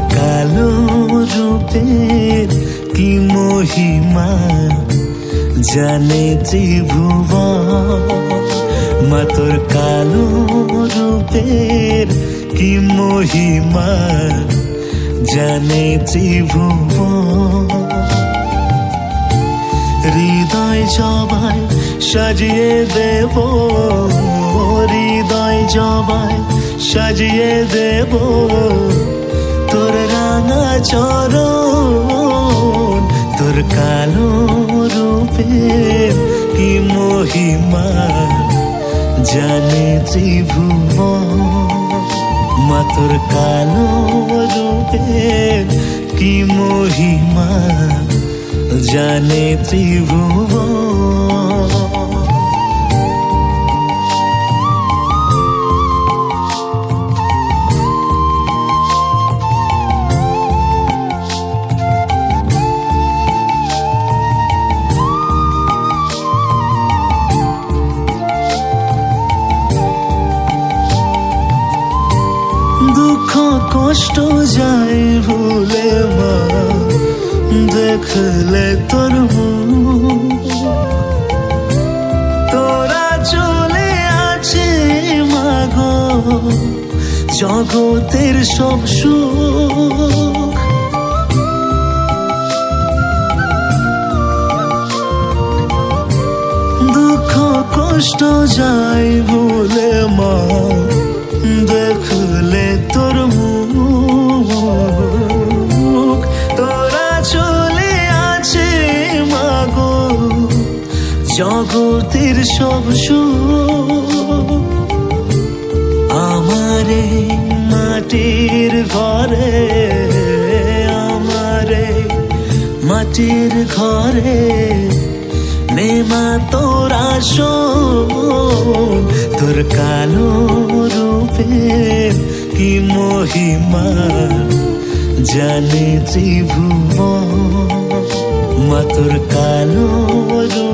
কালো রূপের কি মহিমা? জানে ত্রিভুবন মা তোর কালো রূপের কি মহিমা? জানে হৃদয় জবাই সাজিয়ে দেব, হৃদয় জবাই সাজিয়ে দেব। তোর চরণ তোর কালো রূপের কি মহিমা জানে ত্রিভুবন? মা, তোর কালো রূপের কি মহিমা জানে ত্রিভুবন? কষ্ট যায় ভুলে মা, দেখলে তোর। তোরা চলে আছে মাগো জগতের সব সুখ দুঃখ কষ্ট যায় ভুলে মা, দেখলে জগতের সব আমারে, মাটির ঘরে, আমারে, মাটির ঘরে নেমা তোরা শোন তোর কালো রূপের কি মহিমা জানে ত্রিভুবন, মা তোর কালো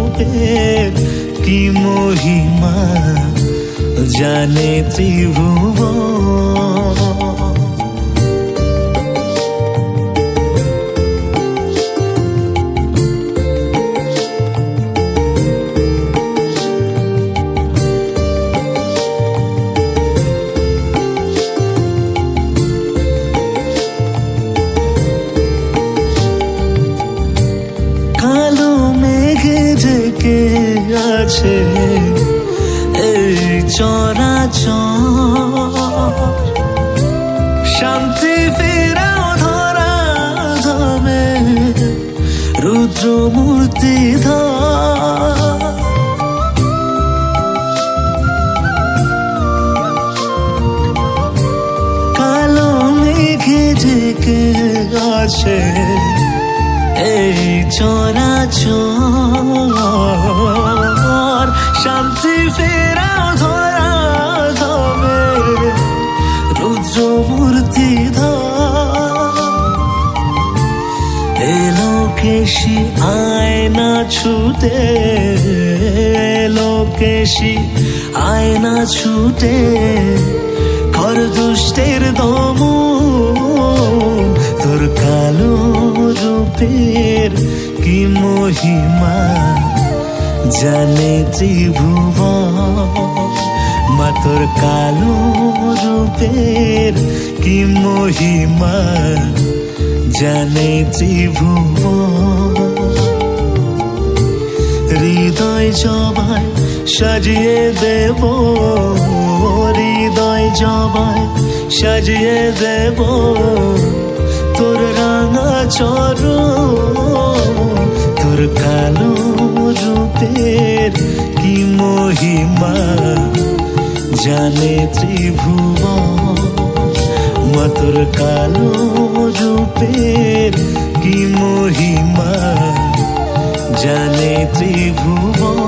রূপের কি মহিমা জানে ত্রিভুবন? ঢেকে আছে এই চরাচর শান্তি ফেরাও ধরা ধমে রুদ্র মূর্তি কালো মেঘে ঢেকে আছে এই চরাচর শান্তি ফেরাও ধরা ধমে রুদ্র মূর্তি ধর। এলো কেশি, আয়না ছুটে। এলো কেশি, আয়না ছুটে। কর দুষ্টের দম তোর রূপের কি মহিমা? জানে ত্রিভুবন মা তোর কালো রূপের কি মহিমা? জানে ত্রিভুবন, হৃদয় জবাই সাজিয়ে দেব, হৃদয় জবাই সাজিয়ে দেব, তোর রাঙা চর তোর কালো রূপের কি মহিমা? জানে ত্রিভুব মা তোর কালো রূপের কি মহিমা? জানে ত্রিভুবন।